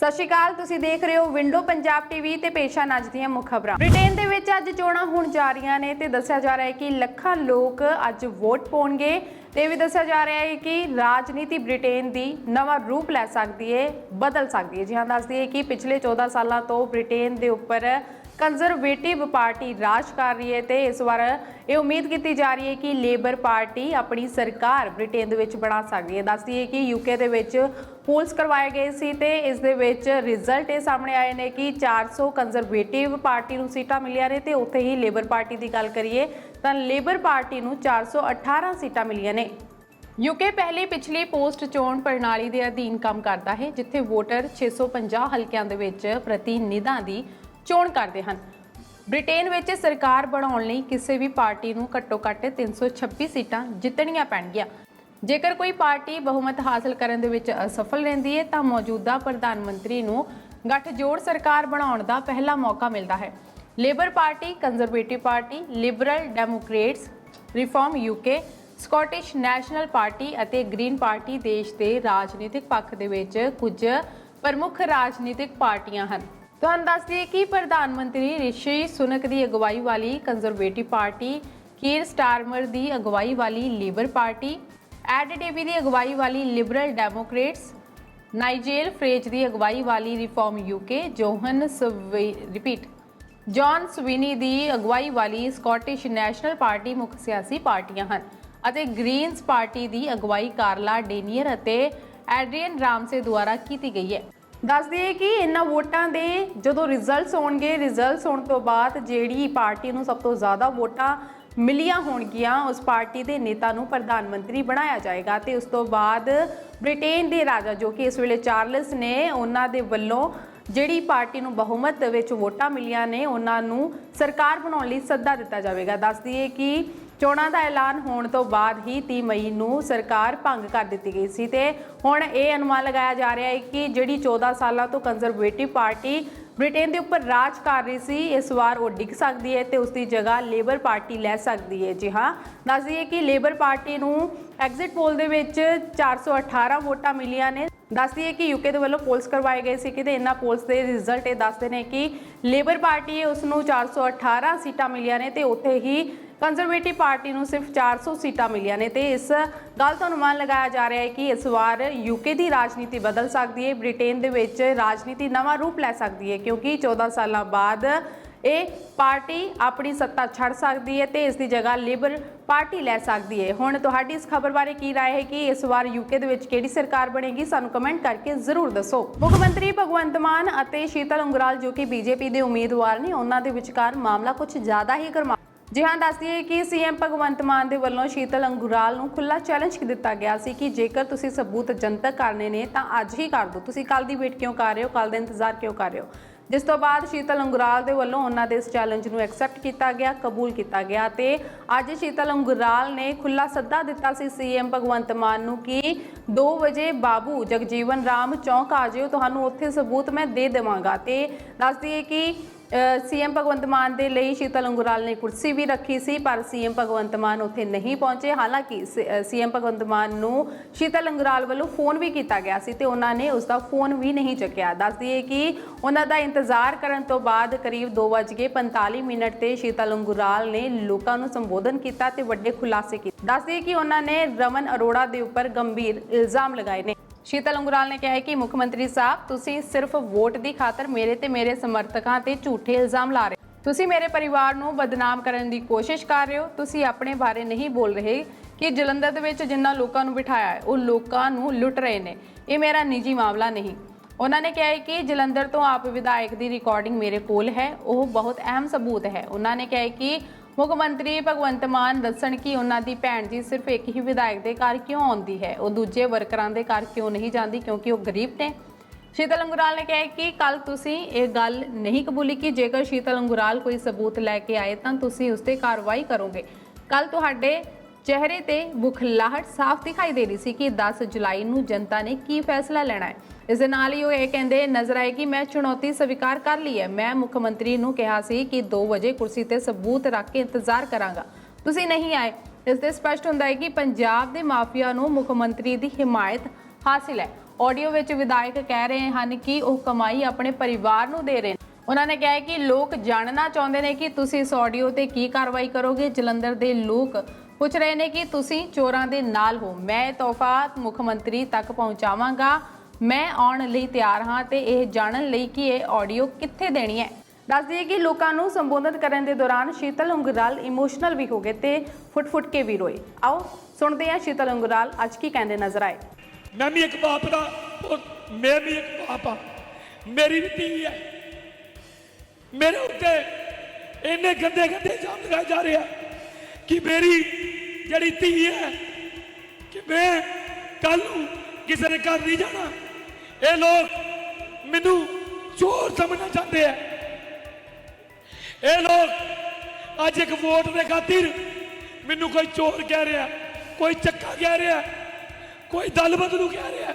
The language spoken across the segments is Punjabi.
ਸਤਿ ਸ਼੍ਰੀ ਅਕਾਲ, ਤੁਸੀਂ ਦੇਖ ਰਹੇ ਹੋ ਵਿੰਡੋ ਪੰਜਾਬ ਟੀਵੀ ਤੇ ਪੇਸ਼ਾ ਨੱਜ ਦੀਆਂ ਮੁੱਖ ਖਬਰਾਂ। ਬ੍ਰਿਟੇਨ ਦੇ ਵਿੱਚ ਅੱਜ ਚੋਣਾਂ ਹੋਣ ਜਾ ਰਹੀਆਂ ਨੇ ਤੇ ਦੱਸਿਆ ਜਾ ਰਿਹਾ ਹੈ ਕਿ ਲੱਖਾਂ ਲੋਕ ਅੱਜ ਵੋਟ ਪਾਉਣਗੇ ਤੇ ਇਹ ਵੀ ਦੱਸਿਆ ਜਾ ਰਿਹਾ ਹੈ ਕਿ ਰਾਜਨੀਤੀ ਬ੍ਰਿਟੇਨ ਦੀ ਨਵਾਂ ਰੂਪ ਲੈ ਸਕਦੀ ਹੈ ਬਦਲ ਸਕਦੀ ਹੈ ਜੀ ਹਾਂ, ਦੱਸਦੀ ਹੈ ਕਿ ਪਿਛਲੇ 14 ਸਾਲਾਂ ਤੋਂ ਬ੍ਰਿਟੇਨ ਦੇ ਉੱਪਰ ਕੰਜ਼ਰਵੇਟਿਵ ਪਾਰਟੀ ਰਾਜ ਕਰ ਰਹੀ ਹੈ ਤੇ ਇਸ ਵਾਰ ਇਹ ਉਮੀਦ ਕੀਤੀ ਜਾ ਰਹੀ ਹੈ ਕਿ ਲੇਬਰ ਪਾਰਟੀ ਆਪਣੀ ਸਰਕਾਰ ਬ੍ਰਿਟੇਨ ਦੇ ਵਿੱਚ ਬਣਾ ਸਕਦੀ ਹੈ ਦੱਸਦੀ ਹੈ ਕਿ ਯੂਕੇ ਦੇ ਵਿੱਚ ਪੂਲਸ ਕਰਵਾਏ ਗਏ ਸੀ ਤੇ ਇਸ ਦੇ ਵਿੱਚ ਰਿਜ਼ਲਟ ਇਹ ਸਾਹਮਣੇ ਆਏ ਨੇ ਕਿ 400 ਕੰਜ਼ਰਵੇਟਿਵ ਪਾਰਟੀ ਨੂੰ ਸੀਟਾਂ ਮਿਲੀਆਂ ਨੇ ਤੇ ਉੱਥੇ ਹੀ ਲੇਬਰ ਪਾਰਟੀ ਦੀ ਗੱਲ ਕਰੀਏ ਤਾਂ ਲੇਬਰ ਪਾਰਟੀ ਨੂੰ 418 ਸੀਟਾਂ ਮਿਲੀਆਂ ਨੇ। ਯੂਕੇ ਪਹਿਲੀ ਪਿਛਲੀ ਪੋਸਟ ਚੋਣ ਪ੍ਰਣਾਲੀ ਦੇ ਅਧੀਨ ਕੰਮ ਕਰਦਾ ਹੈ, ਜਿੱਥੇ ਵੋਟਰ 650 ਹਲਕਿਆਂ ਦੇ ਵਿੱਚ ਪ੍ਰਤੀਨਿਧਾਂ ਦੀ ਚੋਣ ਕਰਦੇ ਹਨ। ਬ੍ਰਿਟੇਨ ਵਿੱਚ ਸਰਕਾਰ ਬਣਾਉਣ ਲਈ ਕਿਸੇ ਵੀ ਪਾਰਟੀ ਨੂੰ ਘੱਟੋ-ਘੱਟ 326 ਸੀਟਾਂ ਜਿੱਤਣੀਆਂ ਪੈਣਗੀਆਂ। ਜੇਕਰ ਕੋਈ ਪਾਰਟੀ ਬਹੁਮਤ ਹਾਸਲ ਕਰਨ ਦੇ ਵਿੱਚ ਅਸਫਲ ਰਹਿੰਦੀ ਹੈ, ਤਾਂ ਮੌਜੂਦਾ ਪ੍ਰਧਾਨ ਮੰਤਰੀ ਨੂੰ ਗੱਠਜੋੜ ਸਰਕਾਰ ਬਣਾਉਣ ਦਾ ਪਹਿਲਾ ਮੌਕਾ ਮਿਲਦਾ ਹੈ। Labour Party, Conservative Party, Liberal Democrats, Reform UK, Scottish National Party ਅਤੇ ਗ੍ਰੀਨ ਪਾਰਟੀ ਦੇਸ਼ ਦੇ ਰਾਜਨੀਤਿਕ ਪੱਖ ਦੇ ਵਿੱਚ ਕੁਝ ਪ੍ਰਮੁੱਖ ਰਾਜਨੀਤਿਕ ਪਾਰਟੀਆਂ ਹਨ। ਤੁਹਾਨੂੰ ਦੱਸ ਦਈਏ ਕਿ ਪ੍ਰਧਾਨ ਮੰਤਰੀ ਰਿਸ਼ੀ ਸੁਨਕ ਦੀ ਅਗਵਾਈ ਵਾਲੀ ਕੰਜ਼ਰਵੇਟਿਵ ਪਾਰਟੀ, ਕੀਰ ਸਟਾਰਮਰ ਦੀ ਅਗਵਾਈ ਵਾਲੀ ਲੇਬਰ ਪਾਰਟੀ ਐਡ ਦੀ ਅਗਵਾਈ ਵਾਲੀ ਲਿਬਰਲ ਡੈਮੋਕ੍ਰੇਟਸ, ਨਾਈਜੇਲ ਫਰੇਜ ਦੀ ਅਗਵਾਈ ਵਾਲੀ ਰਿਫਾਰਮ ਯੂਕੇ, ਜੋਹਨ ਸਵੀ ਰਿਪੀਟ ਜੌਨ ਸਵੀਨੀ ਦੀ ਅਗਵਾਈ ਵਾਲੀ ਸਕਾਟਿਸ਼ ਨੈਸ਼ਨਲ ਪਾਰਟੀ ਮੁੱਖ ਸਿਆਸੀ ਪਾਰਟੀਆਂ ਹਨ ਅਤੇ ਗ੍ਰੀਨਸ ਪਾਰਟੀ ਦੀ ਅਗਵਾਈ ਕਾਰਲਾ ਡੇਨੀਅਰ ਅਤੇ ਐਡਰੀਅਨ ਰਾਮਸੇ ਦੁਆਰਾ ਕੀਤੀ ਗਈ ਹੈ। ਦੱਸ ਦਈਏ ਕਿ ਇਹਨਾਂ ਵੋਟਾਂ ਦੇ ਜਦੋਂ ਰਿਜ਼ਲਟਸ ਆਉਣਗੇ ਰਿਜ਼ਲਟਸ ਹੋਣ ਤੋਂ ਬਾਅਦ ਜਿਹੜੀ ਪਾਰਟੀ ਨੂੰ ਸਭ ਤੋਂ ਜ਼ਿਆਦਾ ਵੋਟਾਂ ਮਿਲੀਆਂ ਹੋਣਗੀਆਂ ਉਸ ਪਾਰਟੀ ਦੇ ਨੇਤਾ ਨੂੰ ਪ੍ਰਧਾਨ ਮੰਤਰੀ ਬਣਾਇਆ ਜਾਏਗਾ ਤੇ ਉਸ ਤੋਂ ਬਾਅਦ ਬ੍ਰਿਟੇਨ ਦੇ ਰਾਜਾ ਜੋ ਕਿ ਇਸ ਵੇਲੇ ਚਾਰਲਸ ਨੇ ਉਹਨਾਂ ਦੇ ਵੱਲੋਂ ਜਿਹੜੀ ਪਾਰਟੀ ਨੂੰ ਬਹੁਮਤ ਵਿੱਚ ਵੋਟਾਂ ਮਿਲੀਆਂ ਨੇ ਉਹਨਾਂ ਨੂੰ ਸਰਕਾਰ ਬਣਾਉਣ ਲਈ ਸੱਦਾ ਦਿੱਤਾ ਜਾਵੇਗਾ। ਦੱਸ ਦਈਏ ਕਿ ਚੋਣਾਂ ਦਾ ਐਲਾਨ ਹੋਣ ਤੋਂ ਬਾਅਦ ਹੀ 30 ਮਈ ਨੂੰ ਸਰਕਾਰ ਭੰਗ ਕਰ ਦਿੱਤੀ ਗਈ ਸੀ ਤੇ ਹੁਣ ਇਹ ਅਨੁਮਾਨ ਲਗਾਇਆ ਜਾ ਰਿਹਾ ਹੈ ਕਿ ਜਿਹੜੀ 14 ਸਾਲਾਂ ਤੋਂ ਕੰਜ਼ਰਵੇਟਿਵ ਪਾਰਟੀ ਬ੍ਰਿਟੇਨ ਦੇ ਉੱਪਰ ਰਾਜ ਕਰ ਰਹੀ ਸੀ, ਇਸ ਵਾਰ ਉਹ ਡਿੱਗ ਸਕਦੀ ਹੈ ਤੇ ਉਸ ਦੀ ਜਗ੍ਹਾ ਲੇਬਰ ਪਾਰਟੀ ਲੈ ਸਕਦੀ ਹੈ। ਜੀ ਹਾਂ, ਦੱਸ ਦਈਏ ਕਿ ਲੇਬਰ ਪਾਰਟੀ ਨੂੰ ਐਗਜ਼ਿਟ ਪੋਲ ਦੇ ਵਿੱਚ 418 ਵੋਟਾਂ ਮਿਲੀਆਂ ਨੇ। ਦੱਸਦੀ ਹੈ ਕਿ ਯੂਕੇ ਦੇ ਵੱਲੋਂ ਪੋਲਸ ਕਰਵਾਏ ਗਏ ਸੀ ਕਿਤੇ। ਇਹਨਾਂ ਪੋਲਸ ਦੇ ਰਿਜ਼ਲਟ ਇਹ ਦੱਸਦੇ ਨੇ ਕਿ ਲੇਬਰ ਪਾਰਟੀ ਹੈ ਉਸ ਨੂੰ 418 ਸੀਟਾਂ ਮਿਲੀਆਂ ਨੇ ਤੇ ਉੱਥੇ ਹੀ ਕੰਜ਼ਰਵੇਟਿਵ ਪਾਰਟੀ ਨੂੰ ਸਿਰਫ 400 ਸੀਟਾਂ ਮਿਲੀਆਂ ਨੇ ਤੇ ਇਸ ਗੱਲ ਤੋਂ ਅਨੁਮਾਨ ਲਗਾਇਆ ਜਾ ਰਿਹਾ ਹੈ ਕਿ ਇਸ ਵਾਰ ਯੂਕੇ ਦੀ ਰਾਜਨੀਤੀ ਬਦਲ ਸਕਦੀ ਹੈ ਬ੍ਰਿਟੇਨ ਦੇ ਵਿੱਚ ਰਾਜਨੀਤੀ ਨਵਾਂ ਰੂਪ ਲੈ ਸਕਦੀ ਹੈ ਕਿਉਂਕਿ 14 ਸਾਲਾਂ ਬਾਅਦ ਇਹ ਪਾਰਟੀ ਆਪਣੀ ਸੱਤਾ ਛੱਡ ਸਕਦੀ ਹੈ ਤੇ ਇਸ ਦੀ ਜਗ੍ਹਾ ਲਿਬਰ ਪਾਰਟੀ ਲੈ ਸਕਦੀ ਹੈ ਹੁਣ ਤੁਹਾਡੀ ਇਸ ਖਬਰ ਬਾਰੇ ਕੀ رائے ਹੈ ਕਿ ਇਸ ਵਾਰ ਯੂਕੇ ਦੇ ਵਿੱਚ ਕਿਹੜੀ ਸਰਕਾਰ ਬਣੇਗੀ ਸਾਨੂੰ ਕਮੈਂਟ ਕਰਕੇ ਜ਼ਰੂਰ ਦੱਸੋ ਮੁੱਖ ਮੰਤਰੀ ਭਗਵੰਤ ਮਾਨ ਅਤੇ ਸ਼ੀਤਲ ਉਂਗਰਾਲ ਜੋ ਕਿ ਬੀਜੇਪੀ ਦੇ ਉਮੀਦਵਾਰ ਨੇ ਉਹਨਾਂ ਦੇ ਵਿਚਕਾਰ ਮਾਮਲਾ ਕੁਝ ਜ਼ਿਆਦਾ ਹੀ ਗਰਮਾ ਜੀ ਹਾਂ ਦੱਸਦੀ ਹੈ ਕਿ ਸੀਐਮ ਭਗਵੰਤ ਮਾਨ ਦੇ ਵੱਲੋਂ ਸ਼ੀਤਲ ਅੰਗੁਰਾਲ ਨੂੰ ਖੁੱਲਾ ਚੈਲੰਜ ਦਿੱਤਾ ਗਿਆ ਸੀ ਕਿ ਜੇਕਰ ਤੁਸੀਂ ਸਬੂਤ ਜਨਤਕ ਕਰਨੇ ਨੇ ਤਾਂ ਅੱਜ ਹੀ ਕਰ ਦਿਓ। ਤੁਸੀਂ ਕੱਲ ਦੀ ਵੇਟ ਕਿਉਂ ਕਰ ਰਹੇ ਹੋ? ਕੱਲ ਦਾ ਇੰਤਜ਼ਾਰ ਕਿਉਂ ਕਰ ਰਹੇ ਹੋ? ਜਿਸ ਤੋਂ ਬਾਅਦ ਸ਼ੀਤਲ ਅੰਗੁਰਾਲ ਦੇ ਵੱਲੋਂ ਉਹਨਾਂ ਦੇ ਇਸ ਚੈਲੰਜ ਨੂੰ ਐਕਸੈਪਟ ਕੀਤਾ ਗਿਆ, ਕਬੂਲ ਕੀਤਾ ਗਿਆ ਤੇ ਅੱਜ ਸ਼ੀਤਲ ਅੰਗੁਰਾਲ ਨੇ ਖੁੱਲਾ ਸੱਦਾ ਦਿੱਤਾ ਸੀ ਸੀਐਮ ਭਗਵੰਤ ਮਾਨ ਨੂੰ ਕਿ 2 ਵਜੇ ਬਾਬੂ ਜਗਜੀਵਨ ਰਾਮ ਚੌਂਕ ਆ ਜਿਓ, ਤੁਹਾਨੂੰ ਉੱਥੇ ਸਬੂਤ ਮੈਂ ਦੇ ਦੇਵਾਂਗਾ ਤੇ ਦੱਸਦੀ ਹੈ ਕਿ ਸੀਐਮ ਭਗਵੰਤ ਮਾਨ ਦੇ ਲਈ ਸ਼ੀਤਲ ਅੰਗੁਰਾਲ ਨੇ ਕੁਰਸੀ ਵੀ ਰੱਖੀ ਸੀ, ਪਰ ਸੀਐਮ ਭਗਵੰਤ ਮਾਨ ਉੱਥੇ ਨਹੀਂ ਪਹੁੰਚੇ। ਹਾਲਾਂਕਿ ਸੀਐਮ ਭਗਵੰਤ ਮਾਨ ਨੂੰ ਸ਼ੀਤਲ ਅੰਗੁਰਾਲ ਵੱਲੋਂ ਫੋਨ ਵੀ ਕੀਤਾ ਗਿਆ ਸੀ ਤੇ ਉਹਨਾਂ ਨੇ ਉਸ ਦਾ ਫੋਨ ਵੀ ਨਹੀਂ ਚੱਕਿਆ। ਦੱਸਦੀ ਹੈ ਕਿ ਉਹਨਾਂ ਦਾ ਇੰਤਜ਼ਾਰ ਕਰਨ ਤੋਂ ਬਾਅਦ ਕਰੀਬ 2:45 ਮਿੰਟ ਤੇ ਸ਼ੀਤਲ ਅੰਗੁਰਾਲ ਨੇ ਲੋਕਾਂ ਨੂੰ ਸੰਬੋਧਨ ਕੀਤਾ ਤੇ ਵੱਡੇ ਖੁਲਾਸੇ ਕੀਤੇ। ਦੱਸਦੀ ਹੈ ਕਿ ਉਹਨਾਂ ਨੇ ਰਮਨ ਅਰੋੜਾ ਦੇ ਉੱਪਰ ਗੰਭੀਰ ਇਲਜ਼ਾਮ ਲਗਾਏ ਨੇ। ਸ਼ੀਤਲ ਅੰਗਰਾਲ ਨੇ ਕਿਹਾ ਹੈ ਕਿ ਮੁੱਖ ਮੰਤਰੀ ਸਾਹਿਬ, ਤੁਸੀਂ ਸਿਰਫ ਵੋਟ ਦੀ ਖਾਤਰ ਮੇਰੇ ਤੇ ਮੇਰੇ ਸਮਰਥਕਾਂ ਤੇ ਝੂਠੇ ਇਲਜ਼ਾਮ ਲਾ ਰਹੇ ਤੁਸੀਂ ਮੇਰੇ ਪਰਿਵਾਰ ਨੂੰ ਬਦਨਾਮ ਕਰਨ ਦੀ ਕੋਸ਼ਿਸ਼ ਕਰ ਰਹੇ ਹੋ। ਤੁਸੀਂ ਆਪਣੇ ਬਾਰੇ ਨਹੀਂ ਬੋਲ ਰਹੇ ਕਿ ਜਲੰਧਰ ਦੇ ਵਿੱਚ ਜਿੰਨਾ ਲੋਕਾਂ ਨੂੰ ਬਿਠਾਇਆ ਹੈ, ਉਹ ਲੋਕਾਂ ਨੂੰ ਲੁੱਟ ਰਹੇ ਨੇ। ਇਹ ਮੇਰਾ ਨਿੱਜੀ ਮਾਮਲਾ ਨਹੀਂ। ਉਹਨਾਂ ਨੇ ਕਿਹਾ ਹੈ ਕਿ ਜਲੰਧਰ ਤੋਂ ਆਪ ਵਿਧਾਇਕ ਦੀ ਰਿਕਾਰਡਿੰਗ ਮੇਰੇ ਕੋਲ ਹੈ। ਉਹ ਬਹੁਤ ਅਹਿਮ ਸਬੂਤ ਹੈ। ਉਹਨਾਂ ਨੇ ਕਿਹਾ ਹੈ ਕਿ ਮੁੱਖ ਮੰਤਰੀ ਭਗਵੰਤ ਮਾਨ ਦੱਸਣ ਕਿ ਉਹਨਾਂ ਦੀ ਭੈਣ ਜੀ ਸਿਰਫ ਇੱਕ ਹੀ ਵਿਧਾਇਕ ਦੇ ਘਰ ਕਿਉਂ ਆਉਂਦੀ ਹੈ? ਉਹ ਦੂਜੇ ਵਰਕਰਾਂ ਦੇ ਘਰ ਕਿਉਂ ਨਹੀਂ ਜਾਂਦੀ ਕਿਉਂਕਿ ਉਹ ਗਰੀਬ ਨੇ? ਸ਼ੀਤਲ ਅੰਗੁਰਾਲ ਨੇ ਕਿਹਾ ਕਿ ਕੱਲ ਤੁਸੀਂ ਇਹ ਗੱਲ ਨਹੀਂ ਕਬੂਲੀ ਕਿ ਜੇਕਰ ਸ਼ੀਤਲ ਅੰਗੁਰਾਲ ਕੋਈ ਸਬੂਤ ਲੈ ਕੇ ਆਏ ਤਾਂ ਤੁਸੀਂ ਉਸ ਤੇ ਕਾਰਵਾਈ ਕਰੋਗੇ। ਕੱਲ ਤੁਹਾਡੇ ਚਿਹਰੇ ਤੇ ਬੁਖਲਾਹਟ ਸਾਫ਼ ਦਿਖਾਈ ਦੇ ਰਹੀ ਸੀ ਕਿ 10 ਜੁਲਾਈ ਨੂੰ ਜਨਤਾ ਨੇ ਕੀ ਫੈਸਲਾ ਲੈਣਾ ਹੈ। ਇਸ ਦੇ ਨਾਲ ਹੀ ਉਹ ਇਹ ਕਹਿੰਦੇ ਨਜ਼ਰ ਆਏ ਕਿ ਮੈਂ ਚੁਣੌਤੀ ਸਵੀਕਾਰ ਕਰ ਲਈ ਹੈ। ਮੈਂ ਮੁੱਖ ਮੰਤਰੀ ਨੂੰ ਕਿਹਾ ਸੀ ਕਿ 2 ਵਜੇ ਕੁਰਸੀ ਤੇ ਸਬੂਤ ਰੱਖ ਕੇ ਇੰਤਜ਼ਾਰ ਕਰਾਂਗਾ। ਤੁਸੀਂ ਨਹੀਂ ਆਏ। ਇਸ ਤੇ ਸਪਸ਼ਟ ਹੁੰਦਾ ਹੈ ਕਿ ਪੰਜਾਬ ਦੇ ਮਾਫੀਆ ਨੂੰ ਮੁੱਖ ਮੰਤਰੀ ਦੀ ਹਿਮਾਇਤ ਹਾਸਿਲ ਹੈ। ਆਡੀਓ ਵਿੱਚ ਵਿਧਾਇਕ ਕਹਿ ਰਹੇ ਹਨ ਕਿ ਉਹ ਕਮਾਈ ਆਪਣੇ ਪਰਿਵਾਰ ਨੂੰ ਦੇ ਰਹੇ ਨੇ। ਉਹਨਾਂ ਨੇ ਕਿਹਾ ਕਿ ਲੋਕ ਜਾਣਨਾ ਚਾਹੁੰਦੇ ਨੇ ਕਿ ਤੁਸੀਂ ਇਸ ਆਡੀਓ ਤੇ ਕੀ ਕਾਰਵਾਈ ਕਰੋਗੇ। ਜਲੰਧਰ ਦੇ ਲੋਕ ਪੁੱਛ ਰਹੇ ਨੇ ਕਿ ਤੁਸੀਂ ਚੋਰਾਂ ਦੇ ਨਾਲ ਹੋ। ਮੈਂ ਤੋਹਫਾ ਮੁੱਖ ਮੰਤਰੀ ਤੱਕ ਪਹੁੰਚਾਵਾਂਗਾ। ਮੈਂ ਆਉਣ ਲਈ ਤਿਆਰ ਹਾਂ ਤੇ ਇਹ ਜਾਣਨ ਲਈ ਕਿ ਇਹ ਆਡੀਓ ਕਿੱਥੇ ਦੇਣੀ ਹੈ। ਦੱਸ ਦਈਏ ਕਿ ਲੋਕਾਂ ਨੂੰ ਸੰਬੋਧਨ ਕਰਨ ਦੇ ਦੌਰਾਨ ਸ਼ੀਤਲ ਉਂਗਰਾਲ ਇਮੋਸ਼ਨਲ ਵੀ ਹੋ ਗਏ ਤੇ ਫੁੱਟ-ਫੁੱਟ ਕੇ ਵੀ ਰੋਏ। ਆਓ, ਸੁਣਦੇ ਹਾਂ ਸ਼ੀਤਲ ਉਂਗਰਾਲ ਅੱਜ ਕੀ ਕਹਿੰਦੇ ਨਜ਼ਰ ਆਏ। ਮੈਂ ਵੀ ਇੱਕ ਬਾਪ ਦਾ ਮੈਂ ਵੀ ਇੱਕ ਬਾਪ ਆ ਮੇਰੀ ਵੀ ਧੀ ਹੈ। ਮੇਰੇ ਉੱਤੇ ਇੰਨੇ ਗੰਦੇ ਗੰਦੇ ਇਲਜ਼ਾਮ ਲਗਾਏ ਜਾ ਰਹੇ ਆ। ਕਿ ਮੇਰੀ ਜਿਹੜੀ ਧੀ ਹੈ, ਕਿ ਮੈਂ ਕੱਲ ਨੂੰ ਕਿਸੇ ਦੇ ਘਰ ਨਹੀਂ ਜਾਣਾ। ਇਹ ਲੋਕ ਮੈਨੂੰ ਚੋਰ ਸਮਝਣਾ ਚਾਹੁੰਦੇ ਆ। ਇਹ ਲੋਕ ਅੱਜ ਇੱਕ ਵੋਟ ਦੇ ਖਾਤਰ ਮੈਨੂੰ ਕੋਈ ਚੋਰ ਕਹਿ ਰਿਹਾ, ਕੋਈ ਚੱਕਾ ਕਹਿ ਰਿਹਾ, ਕੋਈ ਦਲ ਬਦਲੂ ਕਹਿ ਰਿਹਾ।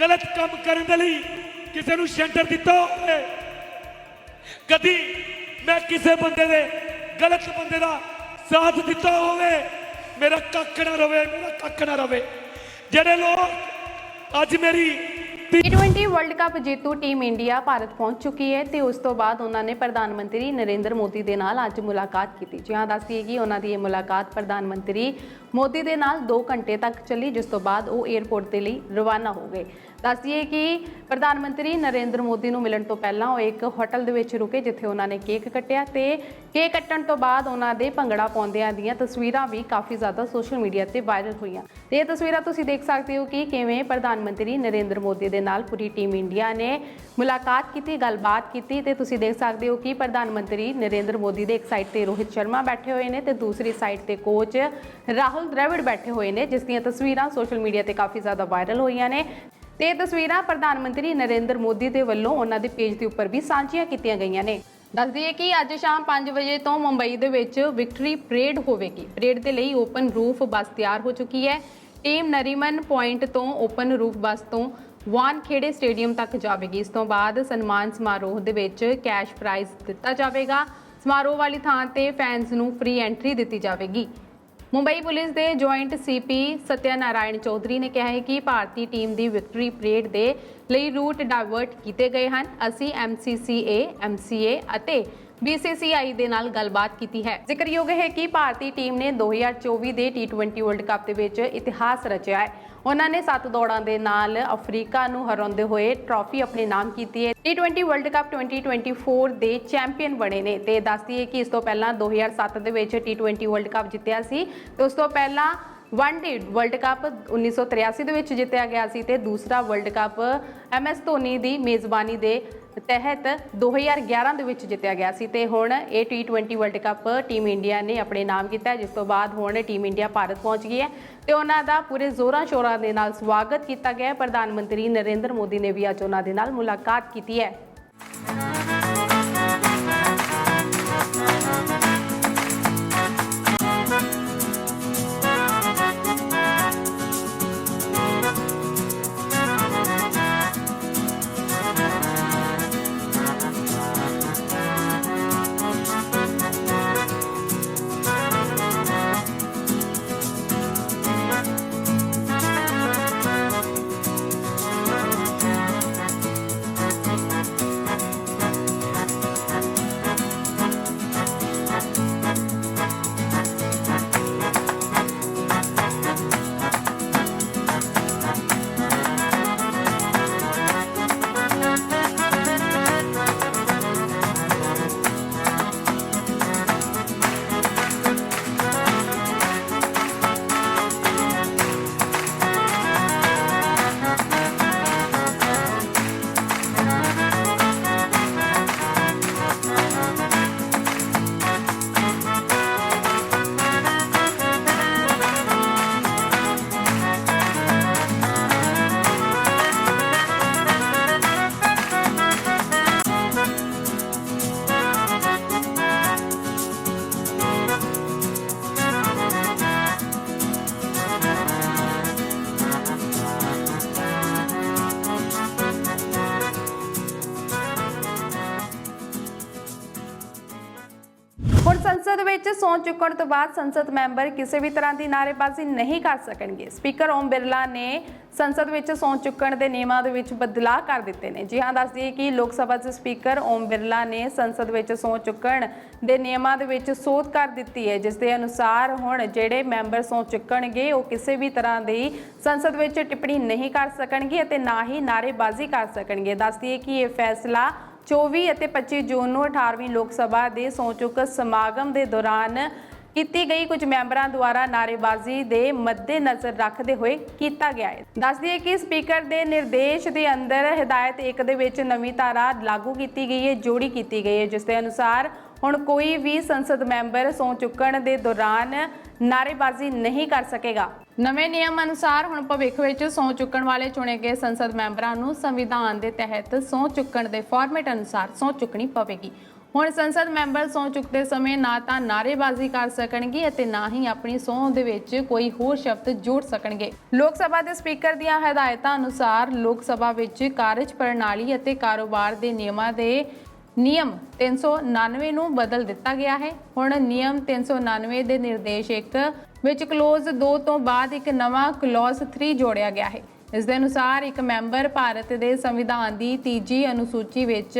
ਗਲਤ ਕੰਮ ਕਰਨ ਦੇ ਲਈ ਕਿਸੇ ਨੂੰ ਸ਼ੈਂਟਰ ਦਿੱਤਾ ਹੋਵੇ। ਕਦੀ ਮੈਂ ਕਿਸੇ ਬੰਦੇ ਦੇ ਗਲਤ ਬੰਦੇ ਦਾ ਸਾਥ ਦਿੱਤਾ ਹੋਵੇ, ਮੇਰਾ ਕੱਖ ਨਾ ਰਵੇ, ਮੇਰਾ ਕੱਖ ਨਾ ਰਵੇ। ਜਿਹੜੇ ਲੋਕ ਅੱਜ ਮੇਰੀ T20 ਵਰਲਡ ਕੱਪ ਜੇਤੂ ਟੀਮ ਇੰਡੀਆ ਭਾਰਤ ਪਹੁੰਚ ਚੁੱਕੀ ਹੈ ਤੇ ਉਸ ਤੋਂ ਬਾਅਦ ਉਹਨਾਂ ਨੇ ਪ੍ਰਧਾਨ ਮੰਤਰੀ ਨਰਿੰਦਰ ਮੋਦੀ ਦੇ ਨਾਲ ਅੱਜ ਮੁਲਾਕਾਤ ਕੀਤੀ। ਜੀ ਹਾਂ ਦੱਸਦੀ ਹੈ ਕਿ ਉਹਨਾਂ ਦੀ ਇਹ ਮੁਲਾਕਾਤ ਪ੍ਰਧਾਨ ਮੰਤਰੀ ਮੋਦੀ ਦੇ ਨਾਲ 2 ਘੰਟੇ ਤੱਕ ਚੱਲੀ, ਜਿਸ ਤੋਂ ਬਾਅਦ ਉਹ 에ਅਰਪੋਰਟ ਦੇ ਲਈ ਰਵਾਨਾ ਹੋ ਗਏ। ਦੱਸਦੀ ਹੈ ਕਿ ਪ੍ਰਧਾਨ ਮੰਤਰੀ ਨਰਿੰਦਰ ਮੋਦੀ ਨੂੰ ਮਿਲਣ ਤੋਂ ਪਹਿਲਾਂ ਉਹ ਇੱਕ ਹੋਟਲ ਦੇ ਵਿੱਚ ਰੁਕੇ ਜਿੱਥੇ ਉਹਨਾਂ ਨੇ ਕੇਕ ਕੱਟਿਆ ਤੇ ਕੇਕ ਕੱਟਣ ਤੋਂ ਬਾਅਦ ਉਹਨਾਂ ਦੇ ਭੰਗੜਾ ਪਾਉਂਦਿਆਂ ਦੀਆਂ ਤਸਵੀਰਾਂ ਵੀ ਕਾਫੀ ਜ਼ਿਆਦਾ ਸੋਸ਼ਲ ਮੀਡੀਆ ਤੇ ਵਾਇਰਲ ਹੋਈਆਂ। ਤੇ ਇਹ ਤਸਵੀਰਾਂ ਤੁਸੀਂ ਦੇਖ ਸਕਦੇ ਹੋ ਕਿ ਕਿਵੇਂ ਪ੍ਰਧਾਨ ਮੰਤਰੀ ਨਰਿੰਦਰ ਮੋਦੀ ਦੇ ਨਾਲ ਪੂਰੀ ਟੀਮ ਇੰਡੀਆ ਨੇ ਮੁਲਾਕਾਤ ਕੀਤੀ, ਗੱਲਬਾਤ ਕੀਤੀ ਤੇ ਤੁਸੀਂ ਦੇਖ ਸਕਦੇ ਹੋ ਕਿ ਪ੍ਰਧਾਨ ਮੰਤਰੀ ਨਰਿੰਦਰ ਮੋਦੀ ਦੇ ਇੱਕ ਸਾਈਡ ਤੇ ਰੋਹਿਤ ਸ਼ਰਮਾ ਬੈਠੇ ਹੋਏ ਨੇ ਤੇ ਦੂਸਰੀ ਸਾਈਡ ਤੇ ਕੋਚ ਰਾਹੁਲ ਦ੍ਰਵਿੜ ਬੈਠੇ ਹੋਏ ਨੇ, ਜਿਸ ਦੀਆਂ ਤਸਵੀਰਾਂ ਸੋਸ਼ਲ ਮੀਡੀਆ ਤੇ ਕਾਫੀ ਜ਼ਿਆਦਾ ਵਾਇਰਲ ਹੋਈਆਂ ਨੇ। ਤੇ ਇਹ ਤਸਵੀਰਾਂ ਪ੍ਰਧਾਨ ਮੰਤਰੀ ਨਰਿੰਦਰ ਮੋਦੀ ਦੇ ਵੱਲੋਂ ਉਹਨਾਂ ਦੇ ਪੇਜ ਦੇ ਉੱਪਰ ਵੀ ਸਾਂਝੀਆਂ ਕੀਤੀਆਂ ਗਈਆਂ ਨੇ। ਦੱਸ ਦਈਏ ਕਿ ਅੱਜ ਸ਼ਾਮ 5 ਵਜੇ ਤੋਂ ਮੁੰਬਈ ਦੇ ਵਿੱਚ ਵਿਕਟਰੀ ਪਰੇਡ ਹੋਵੇਗੀ। ਪਰੇਡ ਦੇ ਲਈ ਓਪਨ ਰੂਫ ਬੱਸ ਤਿਆਰ ਹੋ ਚੁੱਕੀ ਹੈ। ਟੀਮ ਨਰੀਮਨ ਪੁਆਇੰਟ ਤੋਂ ਓਪਨ ਰੂਫ ਬੱਸ ਤੋਂ ਵਾਨਖੇੜੇ ਸਟੇਡੀਅਮ ਤੱਕ ਜਾਵੇਗੀ। ਇਸ ਤੋਂ ਬਾਅਦ ਸਨਮਾਨ ਸਮਾਰੋਹ ਦੇ ਵਿੱਚ ਕੈਸ਼ ਪ੍ਰਾਈਜ਼ ਦਿੱਤਾ ਜਾਵੇਗਾ। ਸਮਾਰੋਹ ਵਾਲੀ ਥਾਂ ਤੇ ਫੈਨਸ ਨੂੰ ਫ੍ਰੀ ਐਂਟਰੀ ਦਿੱਤੀ ਜਾਵੇਗੀ। ਮੁੰਬਈ ਪੁਲਿਸ ਦੇ ਜੁਆਇੰਟ ਸੀਪੀ ਸਤਿਆਨਾਰਾਇਣ ਚੌਧਰੀ ਨੇ ਕਿਹਾ ਹੈ ਕਿ ਭਾਰਤੀ ਟੀਮ ਦੀ ਵਿਕਟਰੀ ਪਰੇਡ ਦੇ ਲਈ ਰੂਟ ਡਾਇਵਰਟ ਕੀਤੇ ਗਏ ਹਨ। ਅਸੀਂ MCCA, MCA ਅਤੇ BCCI ਦੇ ਨਾਲ ਗੱਲਬਾਤ ਕੀਤੀ ਹੈ। ਜ਼ਿਕਰਯੋਗ ਹੈ ਕਿ ਭਾਰਤੀ ਟੀਮ ਨੇ 2024 ਦੇ T20 ਵਰਲਡ ਕੱਪ ਦੇ ਵਿੱਚ ਇਤਿਹਾਸ ਰਚਿਆ ਹੈ। ਉਹਨਾਂ ਨੇ 7 ਦੌੜਾਂ ਦੇ ਨਾਲ ਅਫਰੀਕਾ ਨੂੰ ਹਰਾਉਂਦੇ ਹੋਏ ਟਰਾਫੀ ਆਪਣੇ ਨਾਮ ਕੀਤੀ ਹੈ। T20 ਵਰਲਡ ਕੱਪ 2024 ਦੇ ਚੈਂਪੀਅਨ ਬਣੇ ਨੇ ਤੇ ਦੱਸਦੀ ਹੈ ਕਿ ਇਸ ਤੋਂ ਪਹਿਲਾਂ 2007 ਦੇ ਵਿੱਚ T20 ਵਰਲਡ ਕੱਪ ਜਿੱਤਿਆ ਸੀ ਤੇ ਉਸ ਤੋਂ ਪਹਿਲਾਂ ਵਨ ਵਰਲਡ ਕੱਪ 1983 ਦੇ ਵਿੱਚ ਜਿੱਤਿਆ ਗਿਆ ਸੀ ਤੇ ਦੂਸਰਾ ਵਰਲਡ ਕੱਪ ਐਮਐਸ ਧੋਨੀ ਦੀ ਮੇਜ਼ਬਾਨੀ ਦੇ ਤਹਿਤ 2011 ਦੇ ਵਿੱਚ ਜਿੱਤਿਆ ਗਿਆ ਸੀ ਤੇ ਹੁਣ ਇਹ T20 World cup team India ਨੇ ਆਪਣੇ ਨਾਮ ਕੀਤਾ ਜਿਸ ਤੋਂ ਬਾਅਦ ਹੁਣ ਟੀਮ ਇੰਡੀਆ ਭਾਰਤ ਪਹੁੰਚ ਗਈ ਹੈ ਤੇ ਉਹਨਾਂ ਦਾ ਪੂਰੇ ਜ਼ੋਰਾਂ ਸ਼ੋਰਾਂ ਦੇ ਨਾਲ ਸਵਾਗਤ ਕੀਤਾ ਗਿਆ ਪ੍ਰਧਾਨ ਮੰਤਰੀ ਨਰਿੰਦਰ ਮੋਦੀ ਨੇ ਵੀ ਅੱਜ ਉਹਨਾਂ ਦੇ ਨਾਲ ਮੁਲਾਕਾਤ ਕੀਤੀ ਹੈ। ਵਿੱਚ ਚੁੱਕਣ ਤੋਂ ਬਾਅਦ ਸੰਸਦ ਮੈਂਬਰ ਕਿਸੇ ਵੀ ਤਰ੍ਹਾਂ ਦੀ ਨਾਅਰੇਬਾਜ਼ੀ ਨਹੀਂ ਕਰ ਸਕਣਗੇ। ਸਪੀਕਰ ਓਮ ਬਿਰਲਾ ਨੇ ਸੰਸਦ ਵਿੱਚ ਸੌਂ ਚੁੱਕਣ ਦੇ ਨਿਯਮਾਂ ਦੇ ਵਿੱਚ ਬਦਲਾਅ ਕਰ ਦਿੱਤੇ ਨੇ। ਜੀ ਹਾਂ, ਦੱਸ ਦਈਏ ਕਿ ਲੋਕ ਸਭਾ ਦੇ ਸਪੀਕਰ ਓਮ ਬਿਰਲਾ ਨੇ ਸੰਸਦ ਵਿੱਚ ਸੌਂ ਚੁੱਕਣ ਦੇ ਨਿਯਮਾਂ ਦੇ ਵਿੱਚ ਸੋਧ ਕਰ ਦਿੱਤੀ ਹੈ। ਜਿਸ ਦੇ ਅਨੁਸਾਰ ਹੁਣ ਜਿਹੜੇ ਮੈਂਬਰ ਸੌਂ ਚੁੱਕਣਗੇ, ਉਹ ਕਿਸੇ ਵੀ ਤਰ੍ਹਾਂ ਦੀ ਸੰਸਦ ਵਿੱਚ ਟਿੱਪਣੀ ਨਹੀਂ ਕਰ ਸਕਣਗੇ ਅਤੇ ਨਾ ਹੀ ਨਾਅਰੇਬਾਜ਼ੀ ਕਰ ਸਕਣਗੇ। ਦੱਸ ਦਈਏ ਕਿ ਇਹ ਫੈਸਲਾ 24 ਅਤੇ 25 ਜੂਨ ਨੂੰ 18ਵੀਂ ਲੋਕ ਸਭਾ ਦੇ ਸਹੁੰ ਚੁੱਕ ਸਮਾਗਮ ਦੇ ਦੌਰਾਨ ਕੀਤੀ ਗਈ ਕੁਝ ਮੈਂਬਰਾਂ ਦੁਆਰਾ ਨਾਅਰੇਬਾਜ਼ੀ ਦੇ ਮੱਦੇਨਜ਼ਰ ਰੱਖਦੇ ਹੋਏ ਕੀਤਾ ਗਿਆ ਹੈ। ਦੱਸ ਦਈਏ ਕਿ ਸਪੀਕਰ ਦੇ ਨਿਰਦੇਸ਼ ਦੇ ਅੰਦਰ ਹਦਾਇਤ 1 ਦੇ ਵਿੱਚ ਨਵੀਂ ਧਾਰਾ ਲਾਗੂ ਕੀਤੀ ਗਈ ਹੈ, ਜੋੜੀ ਕੀਤੀ ਗਈ ਹੈ। ਜਿਸ ਦੇ ਅਨੁਸਾਰ ਹੁਣ ਕੋਈ ਵੀ ਸੰਸਦ ਮੈਂਬਰ ਸਹੁੰ ਚੁੱਕਣ ਦੇ ਦੌਰਾਨ ਨਾਅਰੇਬਾਜ਼ੀ ਨਹੀਂ ਕਰ ਸਕੇਗਾ। ਨਵੇਂ ਨਿਯਮ ਅਨੁਸਾਰ ਹੁਣ ਭਵਿੱਖ ਵਿੱਚ ਸਹੁੰ ਚੁੱਕਣ ਵਾਲੇ ਚੁਣੇ ਗਏ ਸੰਸਦ ਮੈਂਬਰਾਂ ਨੂੰ ਸੰਵਿਧਾਨ ਦੇ ਤਹਿਤ ਸਹੁੰ ਚੁੱਕਣ ਦੇ ਫਾਰਮੈਟ ਅਨੁਸਾਰ ਸਹੁੰ ਚੁੱਕਣੀ ਪਵੇਗੀ। ਹੁਣ ਸੰਸਦ ਮੈਂਬਰ ਸਹੁੰ ਚੁੱਕਦੇ ਸਮੇਂ ਨਾ ਤਾਂ ਨਾਅਰੇਬਾਜ਼ੀ ਕਰ ਸਕਣਗੇ ਅਤੇ ਨਾ ਹੀ ਆਪਣੀ ਸਹੁੰ ਦੇ ਵਿੱਚ ਕੋਈ ਹੋਰ ਸ਼ਬਦ ਜੋੜ ਸਕਣਗੇ। ਲੋਕ ਸਭਾ ਦੇ ਸਪੀਕਰ ਦੀਆਂ ਹਦਾਇਤਾਂ ਅਨੁਸਾਰ ਲੋਕ ਸਭਾ ਵਿੱਚ ਕਾਰਜ ਪ੍ਰਣਾਲੀ ਅਤੇ ਕਾਰੋਬਾਰ ਦੇ ਨਿਯਮਾਂ ਦੇ ਨਿਯਮ 399 ਨੂੰ ਬਦਲ ਦਿੱਤਾ ਗਿਆ ਹੈ। ਹੁਣ ਨਿਯਮ 399 ਦੇ ਨਿਰਦੇਸ਼ 1 ਵਿੱਚ ਕਲੋਜ਼ 2 ਤੋਂ ਬਾਅਦ ਇੱਕ ਨਵਾਂ ਕਲੋਜ਼ 3 ਜੋੜਿਆ ਗਿਆ ਹੈ। ਇਸ ਦੇ ਅਨੁਸਾਰ ਇੱਕ ਮੈਂਬਰ ਭਾਰਤ ਦੇ ਸੰਵਿਧਾਨ ਦੀ ਤੀਜੀ ਅਨੁਸੂਚੀ ਵਿੱਚ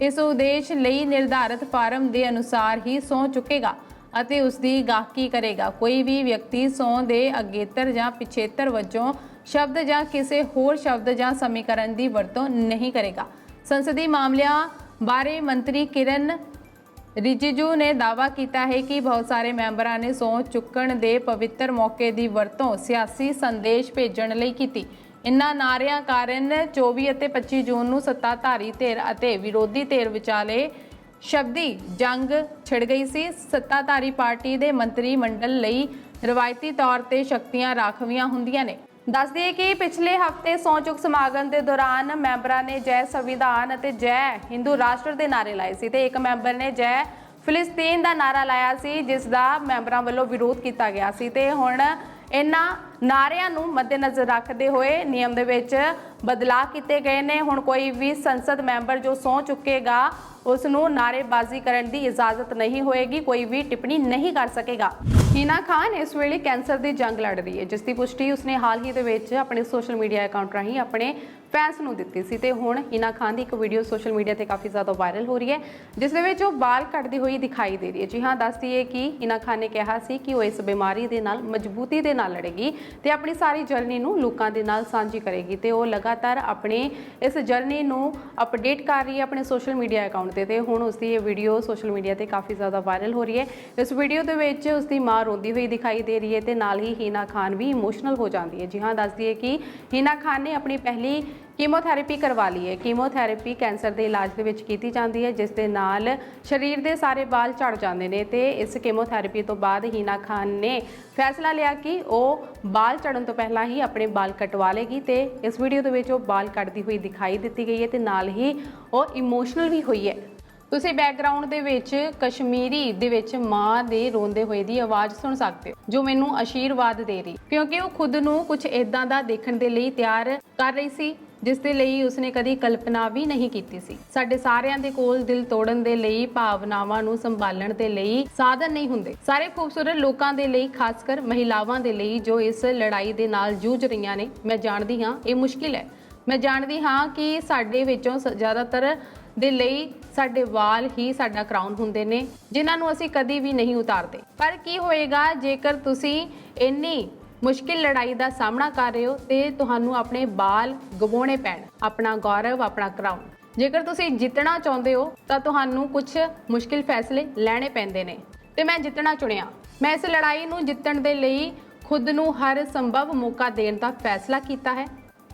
ਇਸ ਉਦੇਸ਼ ਲਈ ਨਿਰਧਾਰਤ ਫਾਰਮ ਦੇ ਅਨੁਸਾਰ ਹੀ ਸਹੁੰ ਚੁੱਕੇਗਾ ਅਤੇ ਉਸ ਦੀ ਗਾਹਕੀ ਕਰੇਗਾ। ਕੋਈ ਵੀ ਵਿਅਕਤੀ ਸਹੁੰ ਦੇ ਅਗੇਤਰ ਜਾਂ ਪਿਛੇਤਰ ਵਜੋਂ ਸ਼ਬਦ ਜਾਂ ਕਿਸੇ ਹੋਰ ਸ਼ਬਦ ਜਾਂ ਸਮੀਕਰਨ ਦੀ ਵਰਤੋਂ ਨਹੀਂ ਕਰੇਗਾ। ਸੰਸਦੀ ਮਾਮਲਿਆਂ ਬਾਰੇ ਮੰਤਰੀ ਕਿਰਨ ਰਿਜਿਜੂ ਨੇ ਦਾਅਵਾ ਕੀਤਾ ਹੈ ਕਿ ਬਹੁਤ ਸਾਰੇ ਮੈਂਬਰਾਂ ਨੇ ਸਹੁੰ ਚੁੱਕਣ ਦੇ ਪਵਿੱਤਰ ਮੌਕੇ ਦੀ ਵਰਤੋਂ ਸਿਆਸੀ ਸੰਦੇਸ਼ ਭੇਜਣ ਲਈ ਕੀਤੀ। ਇਨ੍ਹਾਂ ਨਾਰਿਆਂ ਕਾਰਨ 24 ਅਤੇ 25 ਜੂਨ ਨੂੰ ਸੱਤਾਧਾਰੀ ਧਿਰ ਅਤੇ ਵਿਰੋਧੀ ਧਿਰ ਵਿਚਾਲੇ ਸ਼ਬਦੀ ਜੰਗ ਛਿੜ ਗਈ ਸੀ। ਸੱਤਾਧਾਰੀ ਪਾਰਟੀ ਦੇ ਮੰਤਰੀ ਮੰਡਲ ਲਈ ਰਵਾਇਤੀ ਤੌਰ ਤੇ ਸ਼ਕਤੀਆਂ ਰਾਖਵੀਆਂ ਹੁੰਦੀਆਂ ਨੇ। ਦੱਸ ਦਈਏ ਕਿ ਪਿਛਲੇ ਹਫ਼ਤੇ ਸਹੁੰ ਚੁੱਕ ਸਮਾਗਮ ਦੇ ਦੌਰਾਨ ਮੈਂਬਰਾਂ ਨੇ ਜੈ ਸੰਵਿਧਾਨ ਅਤੇ ਜੈ ਹਿੰਦੂ ਰਾਸ਼ਟਰ ਦੇ ਨਾਰੇ ਲਾਏ ਸੀ ਤੇ ਇੱਕ ਮੈਂਬਰ ਨੇ ਜੈ ਫਿਲਿਸਤੀਨ ਦਾ ਨਾਰਾ ਲਾਇਆ ਸੀ, ਜਿਸ ਦਾ ਮੈਂਬਰਾਂ ਵੱਲੋਂ ਵਿਰੋਧ ਕੀਤਾ ਗਿਆ ਸੀ ਤੇ ਹੁਣ ਇਹਨਾਂ ਨਾਰਿਆਂ ਨੂੰ ਮੱਦੇਨਜ਼ਰ ਰੱਖਦੇ ਹੋਏ ਨਿਯਮ ਦੇ ਵਿੱਚ ਬਦਲਾਅ ਕੀਤੇ ਗਏ ਨੇ। ਹੁਣ ਕੋਈ ਵੀ ਸੰਸਦ ਮੈਂਬਰ ਜੋ ਸਹੁੰ ਚੁੱਕੇਗਾ ਉਸ ਨੂੰ ਨਾਰੇਬਾਜ਼ੀ ਕਰਨ ਦੀ ਇਜਾਜ਼ਤ ਨਹੀਂ ਹੋਏਗੀ, ਕੋਈ ਵੀ ਟਿੱਪਣੀ ਨਹੀਂ ਕਰ ਸਕੇਗਾ। ਹੀਨਾ ਖਾਨ ਇਸ ਵੇਲੇ ਕੈਂਸਰ ਦੀ ਜੰਗ ਲੜ ਰਹੀ ਹੈ, ਜਿਸ ਦੀ ਪੁਸ਼ਟੀ ਉਸਨੇ ਹਾਲ ਹੀ ਦੇ ਵਿੱਚ ਆਪਣੇ ਸੋਸ਼ਲ ਮੀਡੀਆ ਅਕਾਊਂਟ ਰਾਹੀਂ ਆਪਣੇ ਫੈਨਸ ਨੂੰ ਦਿੱਤੀ ਸੀ ਤੇ ਹੁਣ ਹੀਨਾ ਖਾਨ ਦੀ ਇੱਕ ਵੀਡੀਓ ਸੋਸ਼ਲ ਮੀਡੀਆ ਤੇ ਕਾਫੀ ਜ਼ਿਆਦਾ ਵਾਇਰਲ ਹੋ ਰਹੀ ਹੈ, ਜਿਸ ਦੇ ਵਿੱਚ ਉਹ ਵਾਲ ਕੱਟਦੀ ਹੋਈ ਦਿਖਾਈ ਦੇ ਰਹੀ ਹੈ। ਜੀ ਹਾਂ ਦੱਸਦੀ ਹੈ ਕਿ ਹੀਨਾ ਖਾਨ ਨੇ ਕਿਹਾ ਸੀ ਕਿ ਉਹ ਇਸ ਬਿਮਾਰੀ ਦੇ ਨਾਲ, ਮਜ਼ਬੂਤੀ ਦੇ ਨਾਲ ਲੜੇਗੀ ਤੇ ਆਪਣੀ ਸਾਰੀ ਜਰਨੀ ਨੂੰ ਲੋਕਾਂ ਦੇ ਨਾਲ ਸਾਂਝੀ ਕਰੇਗੀ ਤੇ ਉਹ ਲਗਾਤਾਰ ਆਪਣੇ ਇਸ ਜਰਨੀ ਨੂੰ ਅਪਡੇਟ ਕਰ ਰਹੀ ਹੈ, ਆਪਣੇ ਸੋਸ਼ਲ ਮੀਡੀਆ ਅਕਾਊਂਟ ਤੇ ਤੇ ਹੁਣ ਉਸਦੀ ਇਹ ਵੀਡੀਓ ਸੋਸ਼ਲ ਮੀਡੀਆ ਤੇ ਕਾਫੀ ਜ਼ਿਆਦਾ ਵਾਇਰਲ ਹੋ ਰਹੀ ਹੈ। ਇਸ ਵੀਡੀਓ ਦੇ ਵਿੱਚ ਉਸਦੀ ਮਾਂ ਰੋਂਦੀ ਹੋਈ ਦਿਖਾਈ ਦੇ ਰਹੀ ਹੈ ਤੇ ਨਾਲ ਹੀ ਹੀਨਾ ਖਾਨ ਵੀ ਇਮੋਸ਼ਨਲ ਹੋ ਜਾਂਦੀ ਹੈ। ਜੀ ਹਾਂ, ਦੱਸਦੀ ਹੈ ਕਿ ਹੀਨਾ ਖਾਨ ਨੇ ਆਪਣੀ ਪਹਿਲੀ ਕੀਮੋਥੈਰੇਪੀ ਕਰਵਾ ਲਈਏ। ਕੀਮੋਥੈਰੇਪੀ ਕੈਂਸਰ ਦੇ ਇਲਾਜ ਦੇ ਵਿੱਚ ਕੀਤੀ ਜਾਂਦੀ ਹੈ, ਜਿਸ ਦੇ ਨਾਲ ਸਰੀਰ ਦੇ ਸਾਰੇ ਵਾਲ ਝੜ ਜਾਂਦੇ ਨੇ ਤੇ ਇਸ ਕੀਮੋਥੈਰੇਪੀ ਤੋਂ ਬਾਅਦ ਹੀਨਾ ਖਾਨ ਨੇ ਫੈਸਲਾ ਲਿਆ ਕਿ ਉਹ ਵਾਲ ਝੜਨ ਤੋਂ ਪਹਿਲਾਂ ਹੀ ਆਪਣੇ ਵਾਲ ਕਟਵਾ ਲੇਗੀ ਤੇ ਇਸ ਵੀਡੀਓ ਦੇ ਵਿੱਚ ਉਹ ਵਾਲ ਕੱਟਦੀ ਹੋਈ ਦਿਖਾਈ ਦਿੱਤੀ ਗਈ ਹੈ ਤੇ ਨਾਲ ਹੀ ਉਹ ਇਮੋਸ਼ਨਲ ਵੀ ਹੋਈ ਹੈ। ਤੁਸੀਂ ਬੈਕਗ੍ਰਾਉਂਡ ਦੇ ਵਿੱਚ ਕਸ਼ਮੀਰੀ ਦੇ ਵਿੱਚ ਮਾਂ ਦੇ ਰੋਂਦੇ ਹੋਏ ਦੀ ਆਵਾਜ਼ ਸੁਣ ਸਕਦੇ ਹੋ, ਜੋ ਮੈਨੂੰ ਆਸ਼ੀਰਵਾਦ ਦੇ ਰਹੀ, ਕਿਉਂਕਿ ਉਹ ਖੁਦ ਨੂੰ ਕੁਝ ਇਦਾਂ ਦਾ ਦੇਖਣ ਦੇ ਲਈ ਤਿਆਰ ਕਰ ਰਹੀ ਸੀ। ਜਿਸ ਦੇ ਲਈ ਉਸਨੇ ਕਦੀ ਕਲਪਨਾ ਵੀ ਨਹੀਂ ਕੀਤੀ ਸੀ। ਸਾਡੇ ਸਾਰਿਆਂ ਦੇ ਕੋਲ ਦਿਲ ਤੋੜਨ ਦੇ ਲਈ, ਭਾਵਨਾਵਾਂ ਨੂੰ ਸੰਭਾਲਣ ਦੇ ਲਈ ਸਾਧਨ ਨਹੀਂ ਹੁੰਦੇ। ਸਾਰੇ ਖੂਬਸੂਰਤ ਲੋਕਾਂ ਦੇ ਲਈ ਖਾਸ ਕਰ ਮਹਿਲਾਵਾਂ ਦੇ ਲਈ ਜੋ ਇਸ ਲੜਾਈ ਦੇ ਨਾਲ ਜੂਝ ਰਹੀਆਂ ਨੇ, ਮੈਂ ਜਾਣਦੀ ਹਾਂ ਇਹ ਮੁਸ਼ਕਿਲ ਹੈ। ਮੈਂ ਜਾਣਦੀ ਹਾਂ ਕਿ ਸਾਡੇ ਵਿੱਚੋਂ ਸ- ਜ਼ਿਆਦਾਤਰ ਦੇ ਲਈ ਸਾਡੇ ਵਾਲ ਹੀ ਸਾਡਾ ਕਰਾਊਨ ਹੁੰਦੇ ਨੇ, ਜਿਨ੍ਹਾਂ ਨੂੰ ਅਸੀਂ ਕਦੀ ਵੀ ਨਹੀਂ ਉਤਾਰਦੇ। ਪਰ ਕੀ ਹੋਏਗਾ, ਜੇਕਰ ਤੁਸੀਂ ਇੰਨੀ ਮੁਸ਼ਕਿਲ ਲੜਾਈ ਦਾ ਸਾਹਮਣਾ ਕਰ ਰਹੇ ਹੋ ਤੇ ਤੁਹਾਨੂੰ ਆਪਣੇ ਬਾਲ ਗਵਾਉਣੇ ਪੈਣ, ਆਪਣਾ ਗੌਰਵ, ਆਪਣਾ ਕਰਾਉਣ ਜੇਕਰ ਤੁਸੀਂ ਜਿੱਤਣਾ ਚਾਹੁੰਦੇ ਹੋ, ਤਾਂ ਤੁਹਾਨੂੰ ਕੁਝ ਮੁਸ਼ਕਿਲ ਫੈਸਲੇ ਲੈਣੇ ਪੈਂਦੇ ਨੇ। ਤੇ ਮੈਂ ਜਿੱਤਣਾ ਚੁਣਿਆ। ਮੈਂ ਇਸ ਲੜਾਈ ਨੂੰ ਜਿੱਤਣ ਦੇ ਲਈ ਖੁਦ ਨੂੰ ਹਰ ਸੰਭਵ ਮੌਕਾ ਦੇਣ ਦਾ ਫੈਸਲਾ ਕੀਤਾ ਹੈ।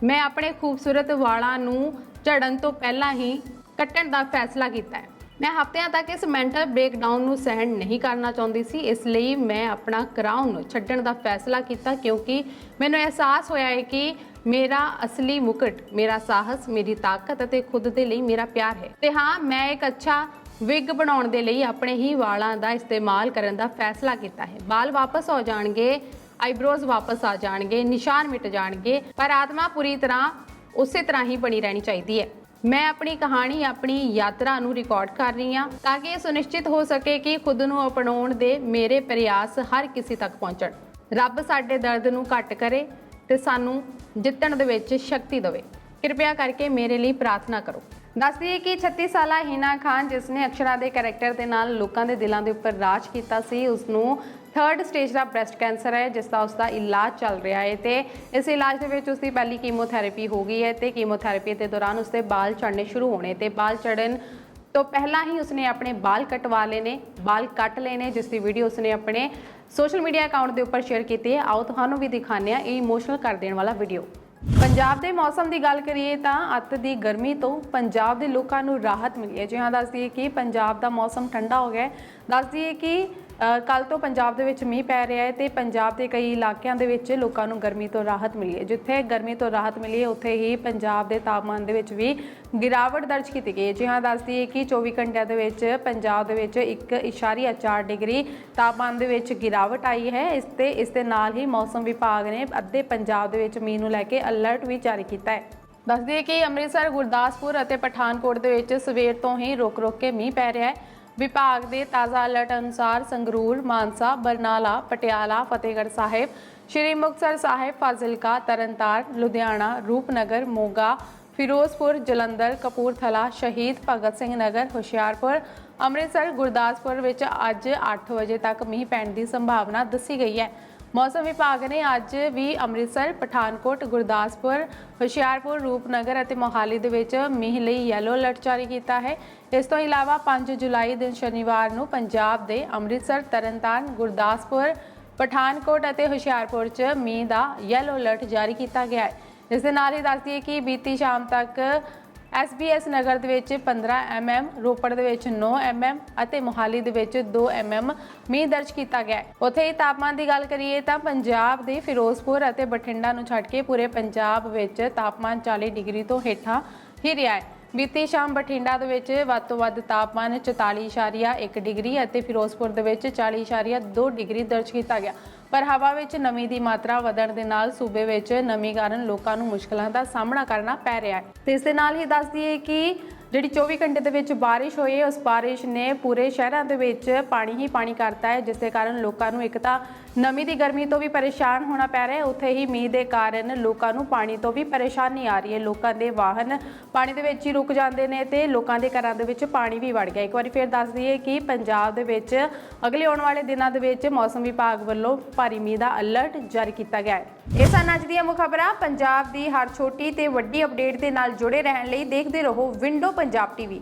ਮੈਂ ਆਪਣੇ ਖੂਬਸੂਰਤ ਵਾਲਾਂ ਨੂੰ ਝੜਨ ਤੋਂ ਪਹਿਲਾਂ ਹੀ ਕੱਟਣ ਦਾ ਫੈਸਲਾ ਕੀਤਾ ਹੈ। ਮੈਂ ਹਫ਼ਤਿਆਂ ਤੱਕ ਇਸ ਮੈਂਟਲ ਬ੍ਰੇਕਡਾਊਨ ਨੂੰ ਸਹਿਣ ਨਹੀਂ ਕਰਨਾ ਚਾਹੁੰਦੀ ਸੀ, ਇਸ ਲਈ ਮੈਂ ਆਪਣਾ ਕਰਾਊਨ ਛੱਡਣ ਦਾ ਫੈਸਲਾ ਕੀਤਾ ਕਿਉਂਕਿ ਮੈਨੂੰ ਅਹਿਸਾਸ ਹੋਇਆ ਹੈ ਕਿ ਮੇਰਾ ਅਸਲੀ ਮੁਕਟ, ਮੇਰਾ ਸਾਹਸ, ਮੇਰੀ ਤਾਕਤ ਅਤੇ ਖੁਦ ਦੇ ਲਈ ਮੇਰਾ ਪਿਆਰ ਹੈ। ਤੇ ਹਾਂ, ਮੈਂ ਇੱਕ ਅੱਛਾ ਵਿਗ ਬਣਾਉਣ ਦੇ ਲਈ ਆਪਣੇ ਹੀ ਵਾਲਾਂ ਦਾ ਇਸਤੇਮਾਲ ਕਰਨ ਦਾ ਫੈਸਲਾ ਕੀਤਾ ਹੈ। ਵਾਲ ਵਾਪਸ ਹੋ ਜਾਣਗੇ ਆਈਬ੍ਰੋਜ਼ ਵਾਪਸ ਆ ਜਾਣਗੇ, ਨਿਸ਼ਾਨ ਮਿਟ ਜਾਣਗੇ, ਪਰ ਆਤਮਾ ਪੂਰੀ ਤਰ੍ਹਾਂ ਉਸੇ ਤਰ੍ਹਾਂ ਹੀ ਬਣੀ ਰਹਿਣੀ ਚਾਹੀਦੀ ਹੈ। ਮੈਂ ਆਪਣੀ ਕਹਾਣੀ, ਆਪਣੀ ਯਾਤਰਾ ਨੂੰ ਰਿਕਾਰਡ ਕਰ ਰਹੀ ਹਾਂ ਤਾਂ ਕਿ ਇਹ ਸੁਨਿਸ਼ਚਿਤ ਹੋ ਸਕੇ ਕਿ ਖੁਦ ਨੂੰ ਅਪਣਾਉਣ ਦੇ ਮੇਰੇ ਪ੍ਰਯਾਸ ਹਰ ਕਿਸੇ ਤੱਕ ਪਹੁੰਚਣ। ਰੱਬ ਸਾਡੇ ਦਰਦ ਨੂੰ ਘੱਟ ਕਰੇ ਤੇ ਸਾਨੂੰ ਜਿੱਤਣ ਦੇ ਵਿੱਚ ਸ਼ਕਤੀ ਦੇਵੇ। ਕਿਰਪਾ ਕਰਕੇ ਮੇਰੇ ਲਈ ਪ੍ਰਾਰਥਨਾ ਕਰੋ। ਦੱਸ ਦਈਏ ਕਿ 36 ਸਾਲਾ ਹੀਨਾ ਖਾਨ, ਜਿਸ ਨੇ ਅਕਸ਼ਰਾ ਦੇ ਕੈਰੈਕਟਰ ਦੇ ਨਾਲ ਲੋਕਾਂ ਦੇ ਦਿਲਾਂ ਦੇ ਉੱਪਰ ਰਾਜ ਕੀਤਾ ਸੀ ਉਸ ਨੂੰ ਥਰਡ ਸਟੇਜ ਦਾ ਬ੍ਰੈਸਟ ਕੈਂਸਰ ਹੈ, ਜਿਸ ਦਾ ਉਸ ਦਾ ਇਲਾਜ ਚੱਲ ਰਿਹਾ ਹੈ ਤੇ ਇਸ ਇਲਾਜ ਦੇ ਵਿੱਚ ਉਸ ਦੀ ਪਹਿਲੀ ਕੀਮੋਥੈਰੇਪੀ ਹੋ ਗਈ ਹੈ ਤੇ ਕੀਮੋਥੈਰੇਪੀ ਦੇ ਦੌਰਾਨ ਉਸ ਦੇ ਵਾਲ ਝੜਨੇ ਸ਼ੁਰੂ ਹੋਣੇ ਤੇ ਬਾਲ ਝੜਨ ਤੋਂ ਪਹਿਲਾਂ ਹੀ ਉਸਨੇ ਆਪਣੇ ਬਾਲ ਕਟਵਾ ਲਏ ਨੇ ਵਾਲ ਕੱਟ ਲਏ ਨੇ ਜਿਸ ਦੀ ਵੀਡੀਓ ਉਸਨੇ ਆਪਣੇ ਸੋਸ਼ਲ ਮੀਡੀਆ ਅਕਾਊਂਟ ਦੇ ਉੱਪਰ ਸ਼ੇਅਰ ਕੀਤੀ ਹੈ। ਆਓ ਤੁਹਾਨੂੰ ਵੀ ਦਿਖਾਉਂਦੇ ਹਾਂ ਇਹ ਇਮੋਸ਼ਨਲ ਕਰ ਦੇਣ ਵਾਲਾ ਵੀਡੀਓ ਪੰਜਾਬ ਦੇ ਮੌਸਮ ਦੀ ਗੱਲ ਕਰੀਏ ਤਾਂ ਅੱਤ ਦੀ ਗਰਮੀ ਤੋਂ ਪੰਜਾਬ ਦੇ ਲੋਕਾਂ ਨੂੰ ਰਾਹਤ ਮਿਲੀ ਹੈ। ਜੀ ਦੱਸਦੀ ਦੱਸ ਕਿ ਪੰਜਾਬ ਦਾ ਮੌਸਮ ਠੰਡਾ ਹੋ ਗਿਆ ਹੈ। ਕਿ ਕੱਲ ਤੋਂ ਪੰਜਾਬ ਦੇ ਵਿੱਚ ਮੀਂਹ ਪੈ ਰਿਹਾ ਹੈ ਤੇ ਪੰਜਾਬ ਦੇ ਕਈ ਇਲਾਕਿਆਂ ਦੇ ਵਿੱਚ ਲੋਕਾਂ ਨੂੰ ਗਰਮੀ ਤੋਂ ਰਾਹਤ ਮਿਲੀ ਹੈ। ਜਿੱਥੇ ਗਰਮੀ ਤੋਂ ਰਾਹਤ ਮਿਲੀ ਹੈ, ਉੱਥੇ ਹੀ ਪੰਜਾਬ ਦੇ ਤਾਪਮਾਨ ਦੇ ਵਿੱਚ ਵੀ ਗਿਰਾਵਟ ਦਰਜ ਕੀਤੀ ਗਈ ਹੈ। ਜੀ ਹਾਂ, ਦੱਸ ਦਈਏ ਕਿ 24 ਘੰਟਿਆਂ ਦੇ ਵਿੱਚ ਪੰਜਾਬ ਦੇ ਵਿੱਚ 1.4 ਡਿਗਰੀ ਤਾਪਮਾਨ ਦੇ ਵਿੱਚ ਗਿਰਾਵਟ ਆਈ ਹੈ। ਇਸ ਤੇ, ਇਸ ਦੇ ਨਾਲ ਹੀ ਮੌਸਮ ਵਿਭਾਗ ਨੇ ਅੱਧੇ ਪੰਜਾਬ ਦੇ ਵਿੱਚ ਮੀਂਹ ਨੂੰ ਲੈ ਕੇ ਅਲਰਟ ਵੀ ਜਾਰੀ ਕੀਤਾ ਹੈ। ਦੱਸ ਦਈਏ ਕਿ ਅੰਮ੍ਰਿਤਸਰ, ਗੁਰਦਾਸਪੁਰ ਅਤੇ ਪਠਾਨਕੋਟ ਦੇ ਵਿੱਚ ਸਵੇਰ ਤੋਂ ਹੀ ਰੁਕ-ਰੁਕ ਕੇ ਮੀਂਹ ਪੈ ਰਿਹਾ ਹੈ। ਵਿਭਾਗ ਦੇ ਤਾਜ਼ਾ ਅਲਰਟ ਅਨੁਸਾਰ ਸੰਗਰੂਰ, ਮਾਨਸਾ, ਬਰਨਾਲਾ, ਪਟਿਆਲਾ, ਫਤਿਹਗੜ੍ਹ ਸਾਹਿਬ, ਸ਼੍ਰੀ ਮੁਕਤਸਰ ਸਾਹਿਬ, ਫਾਜ਼ਿਲਕਾ, ਤਰਨਤਾਰਨ, ਲੁਧਿਆਣਾ, ਰੂਪਨਗਰ, ਮੋਗਾ, ਫਿਰੋਜ਼ਪੁਰ, ਜਲੰਧਰ, ਕਪੂਰਥਲਾ, ਸ਼ਹੀਦ ਭਗਤ ਸਿੰਘ ਨਗਰ, ਹੁਸ਼ਿਆਰਪੁਰ, ਅੰਮ੍ਰਿਤਸਰ, ਗੁਰਦਾਸਪੁਰ ਵਿੱਚ ਅੱਜ 8 ਵਜੇ ਤੱਕ ਮੀਂਹ ਪੈਣ ਦੀ ਸੰਭਾਵਨਾ ਦੱਸੀ ਗਈ ਹੈ। ਮੌਸਮ ਵਿਭਾਗ ਨੇ ਅੱਜ ਵੀ ਅੰਮ੍ਰਿਤਸਰ, ਪਠਾਨਕੋਟ, ਗੁਰਦਾਸਪੁਰ, ਹੁਸ਼ਿਆਰਪੁਰ, ਰੂਪਨਗਰ ਅਤੇ ਮੋਹਾਲੀ ਦੇ ਵਿੱਚ ਮੀਂਹ ਲਈ ਯੈਲੋ ਅਲਰਟ ਜਾਰੀ ਕੀਤਾ ਹੈ। ਇਸ ਤੋਂ ਇਲਾਵਾ 5 ਜੁਲਾਈ ਦਿਨ ਸ਼ਨੀਵਾਰ ਨੂੰ ਪੰਜਾਬ ਦੇ ਅੰਮ੍ਰਿਤਸਰ, ਤਰਨਤਾਰਨ, ਗੁਰਦਾਸਪੁਰ, ਪਠਾਨਕੋਟ ਅਤੇ ਹੁਸ਼ਿਆਰਪੁਰ 'ਚ ਮੀਂਹ ਦਾ ਯੈਲੋ ਅਲਰਟ ਜਾਰੀ ਕੀਤਾ ਗਿਆ ਹੈ। ਇਸ ਦੇ ਨਾਲ ਹੀ ਦੱਸਦੀ ਹੈ ਕਿ ਬੀਤੀ ਸ਼ਾਮ ਤੱਕ SBS ਨਗਰ ਦੇ ਵਿੱਚ 15 mm ਰੋਪੜ ਦੇ ਵਿੱਚ 9 mm ਅਤੇ ਮੋਹਾਲੀ ਦੇ ਵਿੱਚ 2 mm ਮੀਂਹ ਦਰਜ ਕੀਤਾ ਗਿਆ ਹੈ। ਉੱਥੇ ਹੀ ਤਾਪਮਾਨ ਦੀ ਗੱਲ ਕਰੀਏ ਤਾਂ ਪੰਜਾਬ ਦੇ ਫਿਰੋਜ਼ਪੁਰ ਅਤੇ ਬਠਿੰਡਾ ਨੂੰ ਛੱਡ ਕੇ ਪੂਰੇ ਪੰਜਾਬ ਵਿੱਚ ਤਾਪਮਾਨ 40 ਡਿਗਰੀ ਤੋਂ ਹੇਠਾਂ ਹੀ ਰਿਹਾ ਹੈ। ਬੀਤੀ ਸ਼ਾਮ ਬਠਿੰਡਾ ਦੇ ਵਿੱਚ ਵੱਧ ਤੋਂ ਵੱਧ ਤਾਪਮਾਨ 44.1 ਡਿਗਰੀ ਅਤੇ ਫਿਰੋਜ਼ਪੁਰ ਦੇ ਵਿੱਚ 40.2 ਡਿਗਰੀ ਦਰਜ ਕੀਤਾ ਗਿਆ। ਪਰ ਹਵਾ ਵਿੱਚ ਨਮੀ ਦੀ ਮਾਤਰਾ ਵਧਣ ਦੇ ਨਾਲ ਸੂਬੇ ਵਿੱਚ ਨਮੀ ਕਾਰਨ ਲੋਕਾਂ ਨੂੰ ਮੁਸ਼ਕਲਾਂ ਦਾ ਸਾਹਮਣਾ ਕਰਨਾ ਪੈ ਰਿਹਾ ਹੈ। ਤੇ ਇਸ ਦੇ ਨਾਲ ਹੀ ਦੱਸ ਦਈਏ ਕਿ ਜਿਹੜੀ 24 ਘੰਟੇ ਦੇ ਵਿੱਚ ਬਾਰਿਸ਼ ਹੋਈ ਹੈ, ਉਸ ਬਾਰਿਸ਼ ਨੇ ਪੂਰੇ ਸ਼ਹਿਰਾਂ ਦੇ ਵਿੱਚ ਪਾਣੀ ਹੀ ਪਾਣੀ ਕਰਤਾ ਹੈ, ਜਿਸ ਦੇ ਕਾਰਨ ਲੋਕਾਂ ਨੂੰ ਇੱਕ ਤਾਂ ਨਮੀ ਦੀ ਗਰਮੀ ਤੋਂ ਵੀ ਪਰੇਸ਼ਾਨ ਹੋਣਾ ਪੈ ਰਿਹਾ ਹੈ। ਉੱਥੇ ਹੀ ਮੀਂਹ ਦੇ ਕਾਰਨ ਲੋਕਾਂ ਨੂੰ ਪਾਣੀ ਤੋਂ ਵੀ ਪਰੇਸ਼ਾਨੀ ਆ ਰਹੀ ਹੈ। ਲੋਕਾਂ ਦੇ ਵਾਹਨ ਪਾਣੀ ਦੇ ਵਿੱਚ ਹੀ ਰੁਕ ਜਾਂਦੇ ਨੇ ਤੇ ਲੋਕਾਂ ਦੇ ਘਰਾਂ ਦੇ ਵਿੱਚ ਪਾਣੀ ਵੀ ਵੜ ਗਿਆ ਇੱਕ ਵਾਰੀ ਫਿਰ ਦੱਸ ਦਈਏ ਕਿ ਪੰਜਾਬ ਦੇ ਵਿੱਚ ਅਗਲੇ ਆਉਣ ਵਾਲੇ ਦਿਨਾਂ ਦੇ ਵਿੱਚ ਮੌਸਮ ਵਿਭਾਗ ਵੱਲੋਂ ਭਾਰੀ ਮੀਂਹ ਦਾ ਅਲਰਟ ਜਾਰੀ ਕੀਤਾ ਗਿਆ ਹੈ। ਇਹ ਸਨ ਅੱਜ ਦੀਆਂ ਮੁੱਖ ਖਬਰਾਂ। ਪੰਜਾਬ ਦੀ ਹਰ ਛੋਟੀ ਤੇ ਵੱਡੀ ਅਪਡੇਟ ਦੇ ਨਾਲ ਜੁੜੇ ਰਹਿਣ ਲਈ ਦੇਖਦੇ ਰਹੋ ਵਿੰਡੋ ਪੰਜਾਬ ਟੀਵੀ।